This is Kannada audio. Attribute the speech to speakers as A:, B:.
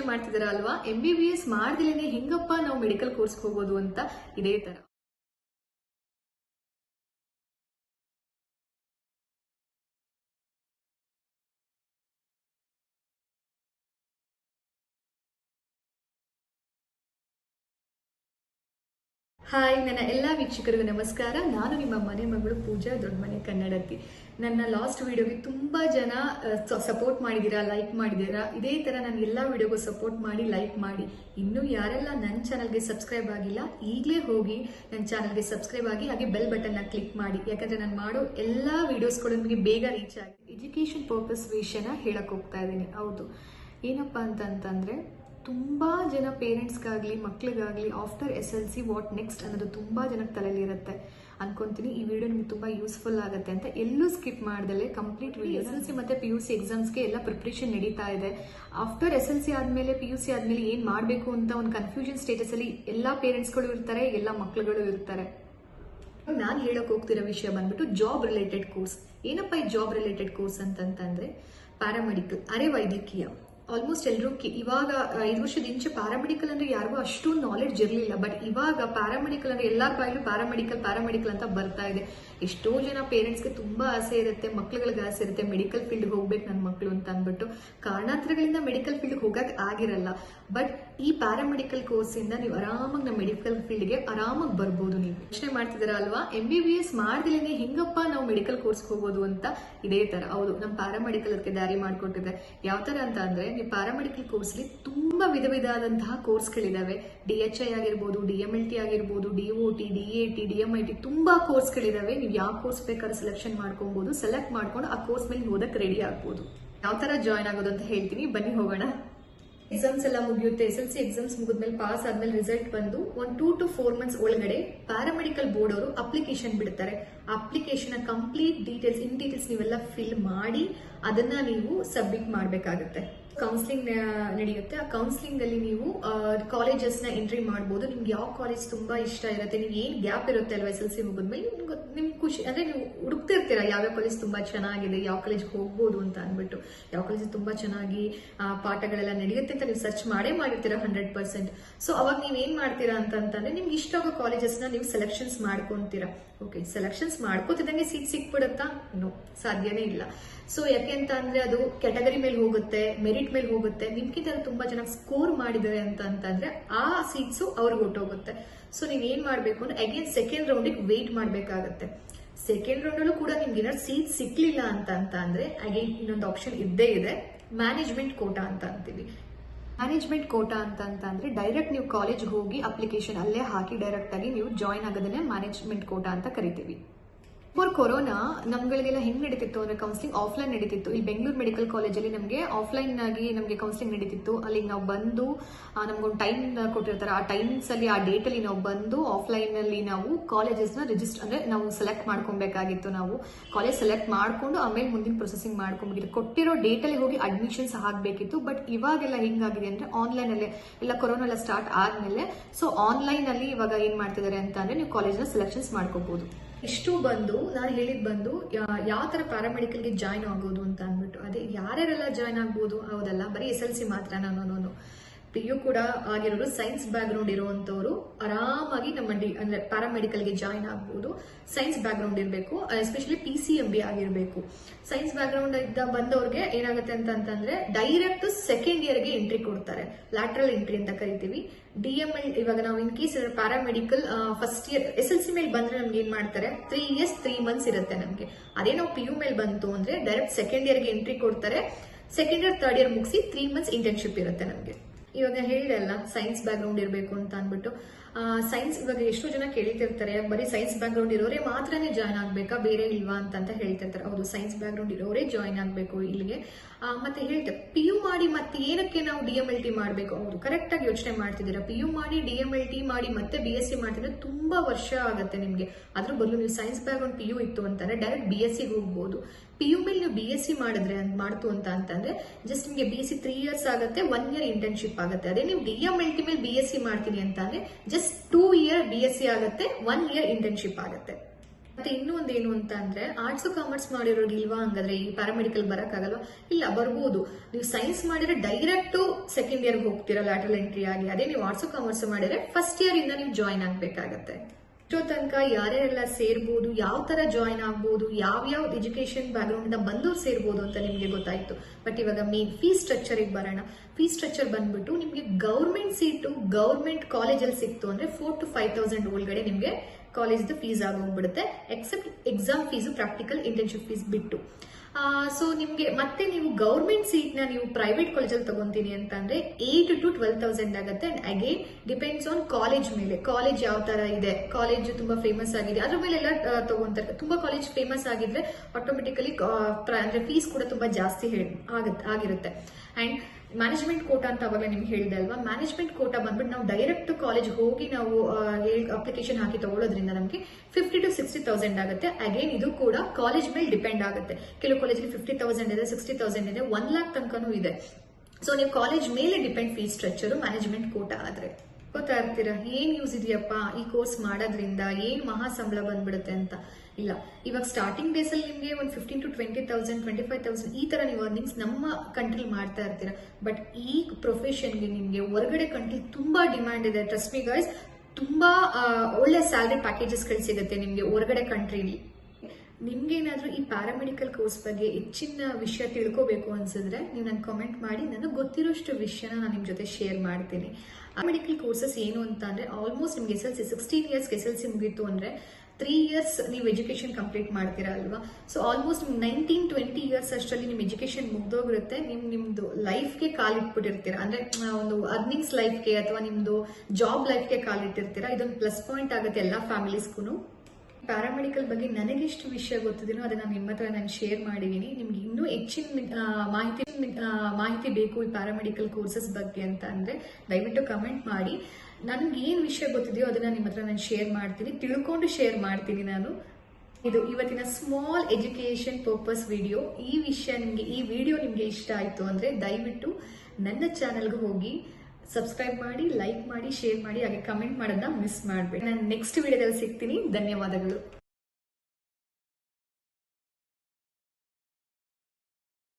A: ಯೋಚನೆ ಮಾಡ್ತಿದ್ದೀರಾ ಅಲ್ವಾ ಎಂ ಬಿ ಬಿ ಎಸ್ ಮಾಡ್ದಿಲೇನೆ ಹೆಂಗಪ್ಪ ನಾವು ಮೆಡಿಕಲ್ ಕೋರ್ಸ್ ಹೋಗೋದು ಅಂತ ಇದೇ ತರ. ಹಾಯ್, ನನ್ನ ಎಲ್ಲ ವೀಕ್ಷಕರಿಗೂ ನಮಸ್ಕಾರ. ನಾನು ನಿಮ್ಮ ಮನೆ ಮಗಳು ಪೂಜಾ ದೊಡ್ಡಮನೆ ಕನ್ನಡತಿ ನನ್ನ ಲಾಸ್ಟ್ ವಿಡಿಯೋಗೆ ತುಂಬ ಜನ ಸಪೋರ್ಟ್ ಮಾಡಿದ್ದೀರಾ ಲೈಕ್ ಮಾಡಿದ್ದೀರಾ ಇದೇ ಥರ ನಾನು ಎಲ್ಲ ವಿಡಿಯೋಗೂ ಸಪೋರ್ಟ್ ಮಾಡಿ ಲೈಕ್ ಮಾಡಿ. ಇನ್ನೂ ಯಾರೆಲ್ಲ ನನ್ನ ಚಾನಲ್ಗೆ ಸಬ್ಸ್ಕ್ರೈಬ್ ಆಗಿಲ್ಲ, ಈಗಲೇ ಹೋಗಿ ನನ್ನ ಚಾನಲ್ಗೆ ಸಬ್ಸ್ಕ್ರೈಬ್ ಆಗಿ, ಹಾಗೆ ಬೆಲ್ ಬಟನ್ನ ಕ್ಲಿಕ್ ಮಾಡಿ. ಯಾಕಂದರೆ ನಾನು ಮಾಡೋ ಎಲ್ಲ ವೀಡಿಯೋಸ್ಗಳು ನಿಮಗೆ ಬೇಗ ರೀಚ್ ಆಗಿ. ಎಜುಕೇಷನ್ ಪರ್ಪಸ್ ವಿಷಯನ ಹೇಳಕ್ಕೆ ಹೋಗ್ತಾ ಇದ್ದೀನಿ. ಹೌದು. ಏನಪ್ಪ ಅಂತಂತಂದರೆ ತುಂಬ ಜನ ಪೇರೆಂಟ್ಸ್ಗಾಗಲಿ, ಮಕ್ಳಿಗಾಗಲಿ, after S L C, what next ಅನ್ನೋದು ತುಂಬ ಜನಕ್ಕೆ ತಲೆಯಲ್ಲಿ ಇರುತ್ತೆ ಅನ್ಕೊಂತೀನಿ, ಈ ವಿಡಿಯೋ ನಿಮ್ಗೆ ತುಂಬ ಯೂಸ್ಫುಲ್ ಆಗುತ್ತೆ ಅಂತ ಎಲ್ಲೂ skip ಮಾಡ್ದಲೆ complete video. S L C ಮತ್ತು ಪಿ ಯು ಸಿ ಎಕ್ಸಾಮ್ಸ್ಗೆ ಎಲ್ಲ ಪ್ರಿಪ್ರೇಷನ್ ನಡೀತಾ ಇದೆ. ಆಫ್ಟರ್ ಎಸ್ ಎಲ್ ಸಿ ಆದಮೇಲೆ ಪಿ ಯು ಸಿ ಆದಮೇಲೆ ಏನು ಮಾಡಬೇಕು ಅಂತ ಒಂದು ಕನ್ಫ್ಯೂಷನ್ ಸ್ಟೇಟಸಲ್ಲಿ ಎಲ್ಲ ಪೇರೆಂಟ್ಸ್ಗಳು ಇರ್ತಾರೆ, ಎಲ್ಲ ಮಕ್ಕಳುಗಳು ಇರ್ತಾರೆ. ನಾನು ಹೇಳಕ್ ಹೋಗ್ತಿರೋ ವಿಷಯ ಬಂದ್ಬಿಟ್ಟು ಜಾಬ್ ರಿಲೇಟೆಡ್ ಕೋರ್ಸ್ ಏನಪ್ಪ ಈ ಜಾಬ್ ರಿಲೇಟೆಡ್ ಕೋರ್ಸ್ ಅಂತಂತಂದ್ರೆ ಪ್ಯಾರಾಮೆಡಿಕಲ್ ಅರೆ ವೈದ್ಯಕೀಯ. ಆಲ್ಮೋಸ್ಟ್ ಎಲ್ಲರೂ ಇವಾಗ ಐದು ವರ್ಷದ ಇಂಚೆ ಪ್ಯಾರಾಮೆಡಿಕಲ್ ಅಂದ್ರೆ ಯಾರಿಗೂ ಅಷ್ಟು ನಾಲೆಡ್ಜ್ ಇರಲಿಲ್ಲ. ಬಟ್ ಇವಾಗ ಪ್ಯಾರಾಮೆಡಿಕಲ್ ಅಂದ್ರೆ ಎಲ್ಲರ ಬಾಯಲ್ಲೂ ಪ್ಯಾರಾಮೆಡಿಕಲ್ ಪ್ಯಾರಾಮೆಡಿಕಲ್ ಅಂತ ಬರ್ತಾ ಇದೆ. ಎಷ್ಟೋ ಜನ ಪೇರೆಂಟ್ಸ್ಗೆ ತುಂಬಾ ಆಸೆ ಇರುತ್ತೆ, ಮಕ್ಳುಗಳಿಗೆ ಆಸೆ ಇರುತ್ತೆ ಮೆಡಿಕಲ್ ಫೀಲ್ಡ್ ಹೋಗ್ಬೇಕು ನನ್ನ ಮಕ್ಕಳು ಅಂತ ಅಂದ್ಬಿಟ್ಟು. ಕಾರಣಾಂತರಗಳಿಂದ ಮೆಡಿಕಲ್ ಫೀಲ್ಡ್ ಹೋಗಕ್ಕೆ ಆಗಿರಲ್ಲ. ಬಟ್ ಈ ಪ್ಯಾರಾಮೆಡಿಕಲ್ ಕೋರ್ಸ್ ಇಂದ ನೀವು ಆರಾಮಾಗಿ ನಮ್ಮ ಮೆಡಿಕಲ್ ಫೀಲ್ಡ್ಗೆ ಆರಾಮಾಗಿ ಬರ್ಬೋದು ನೀವು. ಯೋಚನೆ ಮಾಡ್ತಿದ್ದೀರಾ ಅಲ್ವಾ? ಎಂ ಬಿ ಬಿ ಎಸ್ ಮಾಡ್ದಿಲ್ಲೇ ಹೆಂಗಪ್ಪ ನಾವು ಮೆಡಿಕಲ್ ಕೋರ್ಸ್ಗೆ ಹೋಗೋದು ಅಂತ ಇದೇ ತರ ಹೌದು ನಮ್ಮ ಪ್ಯಾರಾಮೆಡಿಕಲ್ ಅದಕ್ಕೆ ದಾರಿ ಮಾಡಿಕೊಟ್ಟಿದೆ. ಯಾವ ತರ ಅಂತ ಅಂದ್ರೆ ನೀವು ಪ್ಯಾರಾಮೆಡಿಕಲ್ ಕೋರ್ಸ್ಲಿ ತುಂಬಾ ವಿಧ ವಿಧವಾದಂತಹ ಕೋರ್ಸ್ಗಳಿದಾವೆ ಡಿ ಎಚ್ ಐ ಆಗಿರ್ಬೋದು ಡಿ ಎಂ ಎಲ್ ಟಿ ಆಗಿರ್ಬೋದು D O T D A T D M I T ತುಂಬ ಕೋರ್ಸ್ಗಳಿದಾವೆ ನೀವು ಯಾವ ಕೋರ್ಸ್ ಬೇಕಾದ್ರೆ ಸೆಲೆಕ್ಷನ್ ಮಾಡ್ಕೊಬಹುದು ಸೆಲೆಕ್ಟ್ ಮಾಡ್ಕೊಂಡು ಆ ಕೋರ್ಸ್ ಮೇಲೆ ಓದಕ್ಕೆ ರೆಡಿ ಆಗ್ಬೋದು. ಯಾವ ತರ ಜಾಯ್ನ್ ಆಗೋದು ಅಂತ ಹೇಳ್ತೀನಿ. ಬನ್ನಿ ಹೋಗೋಣ. ಎಕ್ಸಾಮ್ಸ್ ಎಲ್ಲ ಮುಗಿಯುತ್ತೆ. ಎಸ್ ಎಲ್ ಸಿ ಎಕ್ಸಾಮ್ಸ್ ಮುಗಿದ್ಮೇಲೆ ಪಾಸ್ ಆದ್ಮೇಲೆ ರಿಸಲ್ಟ್ ಬಂದು ಒಂದು ಟೂ ಟು ಫೋರ್ ಮಂತ್ಸ್ ಒಳಗಡೆ ಪ್ಯಾರಾಮೆಡಿಕಲ್ ಬೋರ್ಡ್ ಅವರು ಅಪ್ಲಿಕೇಶನ್ ಬಿಡ್ತಾರೆ. Application complete details in details ನೀವೆಲ್ಲ ಫಿಲ್ ಮಾಡಿ, ಅದನ್ನ ನೀವು ಸಬ್ಮಿಟ್ ಮಾಡಬೇಕಾಗುತ್ತೆ. ಕೌನ್ಸಿಲಿಂಗ್ ನಡೆಯುತ್ತೆ. ಆ ಕೌನ್ಸಿಲಿಂಗ್ ಅಲ್ಲಿ ನೀವು ಕಾಲೇಜಸ್ನ ಎಂಟ್ರಿ ಮಾಡಬಹುದು ನಿಮ್ಗೆ ಯಾವ ಕಾಲೇಜ್ ತುಂಬಾ ಇಷ್ಟ ಇರುತ್ತೆ ನೀವು ಏನ್ ಗ್ಯಾಪ್ ಇರುತ್ತೆ ಅಲ್ವಾ ಎಸ್ ಎಲ್ ಸಿ ಮುಗಿದ್ಮೇಲೆ ನಿಮ್ಗೆ ನಿಮ್ಗೆ ಖುಷಿ, ಅಂದ್ರೆ ನೀವು ಹುಡುಕ್ತಿರ್ತೀರಾ ಯಾವ ಕಾಲೇಜ್ ತುಂಬಾ ಚೆನ್ನಾಗಿದೆ, ಯಾವ ಕಾಲೇಜ್ ಹೋಗ್ಬೋದು ಅಂತ ಅಂದ್ಬಿಟ್ಟು. ಯಾವ ಕಾಲೇಜ್ ತುಂಬಾ ಚೆನ್ನಾಗಿ ಪಾಠಗಳೆಲ್ಲ ನಡೆಯುತ್ತೆ ಅಂತ ನೀವು ಸರ್ಚ್ ಮಾಡೇ ಮಾಡಿರ್ತೀರಾ ಹಂಡ್ರೆಡ್ ಪರ್ಸೆಂಟ್ ಸೊ ಅವಾಗ ನೀವ್ ಏನ್ ಮಾಡ್ತೀರಾ ಅಂತಂತಂದ್ರೆ ನಿಮ್ಗೆ ಇಷ್ಟ ಆಗೋ ಕಾಲೇಜಸ್ನ ನೀವು ಸೆಲೆಕ್ಷನ್ಸ್ ಮಾಡ್ಕೊಂತೀರಾ. ಓಕೆ ಸೆಲೆಕ್ಷನ್ಸ್ ಮಾಡ್ಕೋತಿದ್ದಂಗೆ ಸೀಟ್ ಸಿಕ್ಬಿಡುತ್ತಾ? ನೋ ಸಾಧ್ಯನೇ ಇಲ್ಲ. ಸೊ ಯಾಕೆ ಅಂತ ಅಂದ್ರೆ ಅದು ಕ್ಯಾಟಗರಿ ಮೇಲೆ ಹೋಗುತ್ತೆ ಮೆರಿಟ್ ಮೇಲೆ ಹೋಗುತ್ತೆ. ನಿಮ್ಗಿಂತ ತುಂಬಾ ಜನ ಸ್ಕೋರ್ ಮಾಡಿದ್ದಾರೆ ಅಂತ ಅಂತಂದ್ರೆ ಆ ಸೀಟ್ಸು ಅವ್ರಿಗೆ ಹೊಟ್ಟೋಗುತ್ತೆ ಸೊ ನೀವ್ ಏನ್ ಮಾಡ್ಬೇಕು ಅಂದ್ರೆ ಅಗೇನ್ ಸೆಕೆಂಡ್ ರೌಂಡಿಗೆ ವೇಟ್ ಮಾಡ್ಬೇಕಾಗತ್ತೆ. ಸೆಕೆಂಡ್ ರೌಂಡ್ ಅಲ್ಲೂ ಕೂಡ ನಿಮ್ಗೆ ಏನಾದ್ರು ಸೀಟ್ ಸಿಕ್ಲಿಲ್ಲ ಅಂತ ಅಂತ ಅಂದ್ರೆ ಅಗೇನ್ ಇನ್ನೊಂದು ಆಪ್ಷನ್ ಇದ್ದೇ ಇದೆ. ಮ್ಯಾನೇಜ್ಮೆಂಟ್ ಕೋಟಾ ಅಂತ ಅಂತೀವಿ. ಮ್ಯಾನೇಜ್ಮೆಂಟ್ ಕೋಟಾ ಅಂತ ಅಂತ ಅಂದ್ರೆ ಡೈರೆಕ್ಟ್ ನೀವು ಕಾಲೇಜ್ ಹೋಗಿ ಅಪ್ಲಿಕೇಶನ್ ಅಲ್ಲೇ ಹಾಕಿ ಡೈರೆಕ್ಟ್ ಆಗಿ ನೀವು ಜಾಯ್ನ್ ಆಗೋದನ್ನೇ ಮ್ಯಾನೇಜ್ಮೆಂಟ್ ಕೋಟಾ ಅಂತ ಕರಿತೀವಿ. ಫಾರ್ ಕೊರೋನಾ ನಮ್ಗಳಿಗೆಲ್ಲ ಹೆಂಗ್ ನಡೀತಿತ್ತು ಅಂದ್ರೆ ಕೌನ್ಸಿಲಿಂಗ್ ಆಫ್ಲೈನ್ ನಡೀತಿತ್ತು. ಇಲ್ಲಿ ಬೆಂಗಳೂರು ಮೆಡಿಕಲ್ ಕಾಲೇಜಲ್ಲಿ ನಮಗೆ ಆಫ್ಲೈನ್ ಆಗಿ ನಮಗೆ ಕೌನ್ಸಿಲಿಂಗ್ ನಡೀತಿತ್ತು. ಅಲ್ಲಿ ನಾವು ಬಂದು ನಮ್ಗೊಂದು ಟೈಮ್ ಕೊಟ್ಟಿರ್ತಾರೆ. ಆ ಟೈಮ್ಸ್ ಅಲ್ಲಿ, ಆ ಡೇಟ್ ಅಲ್ಲಿ ನಾವು ಬಂದು ಆಫ್ಲೈನ್ ಅಲ್ಲಿ ನಾವು ಕಾಲೇಜಸ್ನ ರಿಜಿಸ್ಟರ್ ಅಂದ್ರೆ ನಾವು ಸೆಲೆಕ್ಟ್ ಮಾಡ್ಕೊಬೇಕಾಗಿತ್ತು ನಾವು. ಕಾಲೇಜ್ ಸೆಲೆಕ್ಟ್ ಮಾಡ್ಕೊಂಡು ಆಮೇಲೆ ಮುಂದಿನ ಪ್ರೊಸೆಸಿಂಗ್ ಮಾಡ್ಕೊಂಡ್ಬಿಟ್ಟು ಕೊಟ್ಟಿರೋ ಡೇಟ್ ಅಲ್ಲಿ ಹೋಗಿ ಅಡ್ಮಿಷನ್ಸ್ ಆಗಬೇಕಿತ್ತು. ಬಟ್ ಇವಾಗೆಲ್ಲ ಹೆಂಗಾಗಿದೆ ಅಂದ್ರೆ ಆನ್ಲೈನ್ ಅಲ್ಲೇ, ಎಲ್ಲ ಕೊರೋನಾ ಎಲ್ಲ ಸ್ಟಾರ್ಟ್ ಆದ್ಮೇಲೆ ಸೊ ಆನ್ಲೈನ್ ಅಲ್ಲಿ ಇವಾಗ ಏನ್ ಮಾಡ್ತಿದ್ದಾರೆ ಅಂತ ಅಂದ್ರೆ ನೀವು ಕಾಲೇಜ್ನ ಸೆಲೆಕ್ಷನ್ಸ್ ಮಾಡ್ಕೋಬಹುದು ಇಷ್ಟು ಬಂದು, ನಾನು ಹೇಳಿದ್ ಬಂದು ಯಾವ ತರ ಪ್ಯಾರಾಮೆಡಿಕಲ್ಗೆ ಜಾಯ್ನ್ ಆಗೋದು ಅಂತ ಅಂದ್ಬಿಟ್ಟು, ಅದೇ ಯಾರ್ಯಾರೆಲ್ಲ ಜಾಯ್ನ್ ಆಗ್ಬೋದು, ಹೌದಲ್ಲ? ಬರೀ ಎಸ್ ಎಲ್ ಸಿ ಮಾತ್ರ ನಾನು ಪಿ ಯು ಕೂಡ ಆಗಿರೋರು ಸೈನ್ಸ್ ಬ್ಯಾಕ್ಗ್ರೌಂಡ್ ಇರುವಂತವರು. ಆರಾಮಾಗಿ ನಮ್ಮ ಡಿ ಅಂದ್ರೆ ಪ್ಯಾರಾಮೆಡಿಕಲ್ಗೆ ಜಾಯ್ನ್ ಆಗ್ಬೋದು. ಸೈನ್ಸ್ ಬ್ಯಾಕ್ಗ್ರೌಂಡ್ ಇರಬೇಕು especially P C M B ಆಗಿರಬೇಕು. ಸೈನ್ಸ್ ಬ್ಯಾಕ್ಗ್ರೌಂಡ್ ಇದ್ದ ಬಂದವ್ರಿಗೆ ಏನಾಗುತ್ತೆ ಅಂತ ಅಂತಂದ್ರೆ ಡೈರೆಕ್ಟ್ ಸೆಕೆಂಡ್ ಇಯರ್ಗೆ ಎಂಟ್ರಿ ಕೊಡ್ತಾರೆ. ಲ್ಯಾಟ್ರಲ್ ಎಂಟ್ರಿ ಅಂತ ಕರಿತೀವಿ. ಡಿ ಎಂ ಎಲ್ ಇವಾಗ ನಾವು in case paramedical first year S L C ಮೇಲೆ ಬಂದ್ರೆ ನಮ್ಗೆ ಏನ್ ಮಾಡ್ತಾರೆ? ತ್ರೀ ಇಯರ್ಸ್ ತ್ರೀ ಮಂತ್ಸ್ ಇರುತ್ತೆ ನಮ್ಗೆ. ಅದೇ ನಾವು ಪಿ ಯು ಮೇಲೆ ಬಂತು ಅಂದ್ರೆ ಡೈರೆಕ್ಟ್ ಸೆಕೆಂಡ್ ಇಯರ್ಗೆ ಎಂಟ್ರಿ ಕೊಡ್ತಾರೆ. ಸೆಕೆಂಡ್ ಇಯರ್ ಥರ್ಡ್ ಇಯರ್ ಮುಗಿಸಿ ತ್ರೀ ಮಂತ್ಸ್ ಇಂಟರ್ನ್ಶಿಪ್ ಇರುತ್ತೆ ನಮಗೆ. ಇವಾಗ ಹೇಳಿದೆ ಅಲ್ಲ ಸೈನ್ಸ್ ಬ್ಯಾಕ್ಗ್ರೌಂಡ್ ಇರಬೇಕು ಅಂತ ಅಂದ್ಬಿಟ್ಟು. ಸೈನ್ಸ್ ಇವಾಗ ಎಷ್ಟೋ ಜನ ಕೇಳ್ತಿರ್ತಾರೆ ಬರೀ ಸೈನ್ಸ್ ಬ್ಯಾಕ್ಗ್ರೌಂಡ್ ಇರೋರೇ ಮಾತ್ರನೇ ಜಾಯ್ನ್ ಆಗ್ಬೇಕಾ, ಬೇರೆ ಇಲ್ವಾ ಅಂತ ಹೇಳ್ತಿರ್ತಾರೆ. ಹೌದು ಸೈನ್ಸ್ ಬ್ಯಾಕ್ಗ್ರೌಂಡ್ ಇರೋರೇ ಜಾಯ್ನ್ ಆಗ್ಬೇಕು ಇಲ್ಲಿಗೆ. ಮತ್ತೆ ಹೇಳ್ತಾರೆ ಪಿ ಯು ಮಾಡಿ ಮತ್ತೆ ಏನಕ್ಕೆ ನಾವು ಡಿ ಎಂ ಎಲ್ ಟಿ ಮಾಡಬೇಕು? ಹೌದು ಕರೆಕ್ಟ್ ಆಗಿ ಯೋಚನೆ ಮಾಡ್ತಿದ್ದೀರಾ? ಪಿ ಯು ಮಾಡಿ ಡಿ ಎಂ ಎಲ್ ಟಿ ಮಾಡಿ ಮತ್ತೆ ಬಿ ಎಸ್ ಸಿ ಮಾಡ್ತಿದ್ರೆ ತುಂಬಾ ವರ್ಷ ಆಗುತ್ತೆ ನಿಮಗೆ. ಅದ್ರ ಬದಲು ನೀವು ಸೈನ್ಸ್ ಬ್ಯಾಕ್ಗ್ರೌಂಡ್ ಪಿ ಯು ಇತ್ತು ಅಂತಾರೆ ಡೈರೆಕ್ಟ್ ಬಿ ಎಸ್ ಸಿಗೆ ಹೋಗ್ಬೋದು. ಪಿ ಯು ಬಿಲ್ ನೀವು ಬಿ ಎಸ್ ಸಿ ಮಾಡಿದ್ರೆ ಮಾಡ್ತು ಅಂತ ಅಂತಂದ್ರೆ ಜಸ್ಟ್ ನಿಮಗೆ B S C three years ಆಗುತ್ತೆ ಒನ್ ಇಯರ್ ಇಂಟರ್ನ್ಶಿಪ್ ಆಗುತ್ತೆ. ಅದೇ ನೀವು ಡಿ ಎಂ ಎಲ್ ಟಿ ಮೇಲೆ ಬಿ ಎಸ್ ಸಿ ಮಾಡ್ತೀನಿ ಅಂತ ಅಂದ್ರೆ just two year B S C ಆಗುತ್ತೆ ಒನ್ ಇಯರ್ ಇಂಟರ್ನ್ಶಿಪ್ ಆಗುತ್ತೆ. ಮತ್ತೆ ಇನ್ನೂ ಏನು ಅಂತ ಅಂದ್ರೆ ಆರ್ಟ್ಸ್ ಕಾಮರ್ಸ್ ಮಾಡಿರೋರು ಇಲ್ವಾ ಹಂಗಾದ್ರೆ ಈ ಪ್ಯಾರಾಮೆಡಿಕಲ್ ಬರಕ್ಕಾಗಲ್ವಾ ಇಲ್ಲ, ಬರ್ಬೋದು. ನೀವು ಸೈನ್ಸ್ ಮಾಡಿದ್ರೆ ಡೈರೆಕ್ಟ್ ಸೆಕೆಂಡ್ ಇಯರ್ ಹೋಗ್ತೀರಾ ಲ್ಯಾಟ್ರಲ್ ಎಂಟ್ರಿ ಆಗಿ. ಅದೇ ನೀವು ಆರ್ಟ್ಸ್ ಕಾಮರ್ಸ್ ಮಾಡಿದ್ರೆ ಫಸ್ಟ್ ಇಯರ್ ಇಂದ ನೀವು ಜಾಯ್ನ್ ಆಗ್ಬೇಕಾಗತ್ತೆ. ಇಷ್ಟೋ ತನಕ ಯಾರ್ಯಾರೆಲ್ಲ ಸೇರ್ಬೋದು, ಯಾವ ತರ ಜಾಯ್ನ್ ಆಗ್ಬೋದು ಯಾವ್ಯಾವ ಎಜುಕೇಶನ್ ಬ್ಯಾಕ್ಗ್ರೌಂಡ್ ಇಂದ ಬಂದವ್ರು ಸೇರ್ಬೋದು ಅಂತ ನಿಮಗೆ ಗೊತ್ತಾಯ್ತು. ಬಟ್ ಇವಾಗ ಮೇನ್ ಫೀಸ್ ಸ್ಟ್ರಕ್ಚರಿಗೆ ಬರೋಣ. ಫೀ ಸ್ಟ್ರಕ್ಚರ್ ಬಂದ್ಬಿಟ್ಟು ನಿಮಗೆ ಗೌರ್ಮೆಂಟ್ ಸೀಟು ಗೌರ್ಮೆಂಟ್ ಕಾಲೇಜಲ್ಲಿ ಸಿಕ್ತು ಅಂದ್ರೆ ಫೋರ್ ಟು ಫೈವ್ ತೌಸಂಡ್ ಒಳಗಡೆ ನಿಮಗೆ ಕಾಲೇಜ್ದು fees ಆಗೋಗ್ಬಿಡುತ್ತೆ except exam fees practical internship fees ಬಿಟ್ಟು. ಸೊ ನಿಮಗೆ ಮತ್ತೆ ನೀವು ಗೌರ್ಮೆಂಟ್ ಸೀಟ್ನ ನೀವು ಪ್ರೈವೇಟ್ ಕಾಲೇಜಲ್ಲಿ ತಗೊಂತೀನಿ ಅಂತಂದ್ರೆ ಏಟ್ ಟು ಟ್ವೆಲ್ ತೌಸಂಡ್ ಆಗುತ್ತೆ. And again depends on college ಮೇಲೆ. ಕಾಲೇಜ್ ಯಾವ ತರ ಇದೆ? ಕಾಲೇಜ್ ತುಂಬಾ ಫೇಮಸ್ ಆಗಿದೆ. ಅದ್ರ ಮೇಲೆ ಎಲ್ಲ ತಗೊಂತಾರೆ. ತುಂಬಾ ಕಾಲೇಜ್ ಫೇಮಸ್ ಆಗಿದ್ರೆ ಆಟೋಮೆಟಿಕಲಿ ಅಂದ್ರೆ ಫೀಸ್ ಕೂಡ ತುಂಬಾ ಜಾಸ್ತಿ ಆಗಿರುತ್ತೆ. ಅಂಡ್ ಮ್ಯಾನೇಜ್ಮೆಂಟ್ ಕೋಟಾ ಅಂತ ಅವಾಗ ನಿಮ್ಗೆ ಹೇಳಿದೆ ಅಲ್ವಾ? ಮ್ಯಾನೇಜ್ಮೆಂಟ್ ಕೋಟಾ ಬಂದ್ಬಿಟ್ಟು ನಾವು ಡೈರೆಕ್ಟ್ ಕಾಲೇಜ್ ಹೋಗಿ ನಾವು ಅಪ್ಲಿಕೇಶನ್ ಹಾಕಿ ತಗೊಳ್ಳೋದ್ರಿಂದ ನಮಗೆ ಫಿಫ್ಟಿ ಟು ಸಿಕ್ಸ್ಟಿ ತೌಸಂಡ್ ಆಗುತ್ತೆ. ಅಗೇನ್ ಇದು ಕೂಡ ಕಾಲೇಜ್ ಮೇಲೆ ಡಿಪೆಂಡ್ ಆಗುತ್ತೆ. ಕೆಲವು ಕಾಲೇಜಲ್ಲಿ ಫಿಫ್ಟಿ ತೌಸಂಡ್ ಇದೆ ಸಿಕ್ಸ್ಟಿ ತೌಸಂಡ್ ಇದೆ ಒನ್ ಲ್ಯಾಕ್ ತನಕನೂ ಇದೆ. ಸೊ ನೀವು ಕಾಲೇಜ್ ಮೇಲೆ depend fees structure management quota ಆದ್ರೆ. ಗೊತ್ತಾ ಇರ್ತೀರಾ? ಏನ್ ಯೂಸ್ ಇದೆಯಪ್ಪ ಈ ಕೋರ್ಸ್ ಮಾಡೋದ್ರಿಂದ? ಏನ್ ಮಹಾ ಸಂಬಳ ಬಂದ್ಬಿಡುತ್ತೆ ಅಂತ? ಇಲ್ಲ, ಇವಾಗ ಸ್ಟಾರ್ಟಿಂಗ್ ಡೇಸ್ ಅಲ್ಲಿ ನಿಮಗೆ ಒಂದು fifteen to twenty thousand twenty five thousand ಈ ತರ ನೀವು ಅರ್ನಿಂಗ್ಸ್ ನಮ್ಮ ಕಂಟ್ರಿ ಮಾಡ್ತಾ ಇರ್ತೀರಾ? ಬಟ್ ಈ ಪ್ರೊಫೆಷನ್ಗೆ ನಿಮಗೆ ಹೊರಗಡೆ ಕಂಟ್ರಿ ತುಂಬಾ ಡಿಮ್ಯಾಂಡ್ ಇದೆ. ಟ್ರಸ್ಟ್ ಮಿ ಗೈಸ್ ತುಂಬಾ ಒಳ್ಳೆ ಸ್ಯಾಲ್ರಿ ಪ್ಯಾಕೇಜಸ್ಗಳು ಸಿಗುತ್ತೆ ನಿಮಗೆ ಹೊರಗಡೆ ಕಂಟ್ರಿಲಿ ನಿಮ್ಗೇನಾದ್ರೂ ಈ ಪ್ಯಾರಾಮೆಡಿಕಲ್ ಕೋರ್ಸ್ ಬಗ್ಗೆ ಹೆಚ್ಚಿನ ವಿಷಯ ತಿಳ್ಕೋಬೇಕು ಅನ್ಸಿದ್ರೆ ನೀವು ನನಗೆ ಕಾಮೆಂಟ್ ಮಾಡಿ. ನನಗೆ ಗೊತ್ತಿರೋಷ್ಟು ವಿಷಯನ ನಾನು ನಿಮ್ಮ ಜೊತೆ ಶೇರ್ ಮಾಡ್ತೀನಿ. ಮೆಡಿಕಲ್ ಕೋರ್ಸಸ್ ಏನು ಅಂತ ಅಂದರೆ ಆಲ್ಮೋಸ್ಟ್ ನಿಮ್ಗೆ S L C sixteen years S L C ಮುಗೀತು ಅಂದ್ರೆ ತ್ರೀ ಇಯರ್ಸ್ ನೀವು ಎಜುಕೇಶನ್ ಕಂಪ್ಲೀಟ್ ಮಾಡ್ತೀರಾ ಅಲ್ವಾ? So almost nineteen twenty years ಅಷ್ಟರಲ್ಲಿ ನಿಮ್ಮ ಎಜುಕೇಶನ್ ಮುಗ್ದೋಗಿರುತ್ತೆ. ನಿಮ್ ನಿಮ್ಮದು ಲೈಫ್ಗೆ ಕಾಲಿಟ್ಬಿಟ್ಟಿರ್ತೀರಾ ಅಂದ್ರೆ ಆ, ಒಂದು ಅರ್ನಿಂಗ್ಸ್ ಲೈಫ್ಗೆ ಅಥವಾ ನಿಮ್ಮದು ಜಾಬ್ ಲೈಫ್ಗೆ ಕಾಲಿಟ್ಟಿರ್ತೀರಾ ಇದೊಂದು ಪ್ಲಸ್ ಪಾಯಿಂಟ್ ಆಗುತ್ತೆ ಎಲ್ಲ ಫ್ಯಾಮಿಲೀಸ್ಗೂ ಪ್ಯಾರಾಮೆಡಿಕಲ್ ಬಗ್ಗೆ ನನಗೆಷ್ಟು ವಿಷಯ ಗೊತ್ತಿದೆಯೋ ಅದನ್ನ ನಿಮ್ಮ ಹತ್ರ ನಾನು ಶೇರ್ ಮಾಡಿದ್ದೀನಿ ನಿಮ್ಗೆ ಇನ್ನೂ ಹೆಚ್ಚಿನ ಮಾಹಿತಿ ಮಾಹಿತಿ ಬೇಕು ಈ ಪ್ಯಾರಾಮೆಡಿಕಲ್ ಕೋರ್ಸಸ್ ಬಗ್ಗೆ ಅಂತ ಅಂದ್ರೆ ದಯವಿಟ್ಟು ಕಮೆಂಟ್ ಮಾಡಿ. ನನ್ಗೆ ಏನು ವಿಷಯ ಗೊತ್ತಿದೆಯೋ ಅದನ್ನ ನಿಮ್ಮ ಹತ್ರ ನಾನು ಶೇರ್ ಮಾಡ್ತೀನಿ. ತಿಳ್ಕೊಂಡು ಶೇರ್ ಮಾಡ್ತೀನಿ ನಾನು. ಇದು ಇವತ್ತಿನ ಸ್ಮಾಲ್ ಎಜುಕೇಶನ್ ಪರ್ಪಸ್ ವಿಡಿಯೋ ಈ ವಿಷಯ ನಿಮಗೆ, ಈ ವಿಡಿಯೋ ನಿಮಗೆ ಇಷ್ಟ ಆಯಿತು ಅಂದರೆ ದಯವಿಟ್ಟು ನನ್ನ ಚಾನಲ್ಗೆ ಹೋಗಿ ಸಬ್ಸ್ಕ್ರೈಬ್ ಮಾಡಿ ಲೈಕ್ ಮಾಡಿ ಶೇರ್ ಮಾಡಿ, ಹಾಗೆ ಕಮೆಂಟ್ ಮಾಡೋದನ್ನ ಮಿಸ್ ಮಾಡಬೇಡಿ. ನಾನು ನೆಕ್ಸ್ಟ್ ವಿಡಿಯೋದಲ್ಲಿ ಸಿಗ್ತೀನಿ. ಧನ್ಯವಾದಗಳು.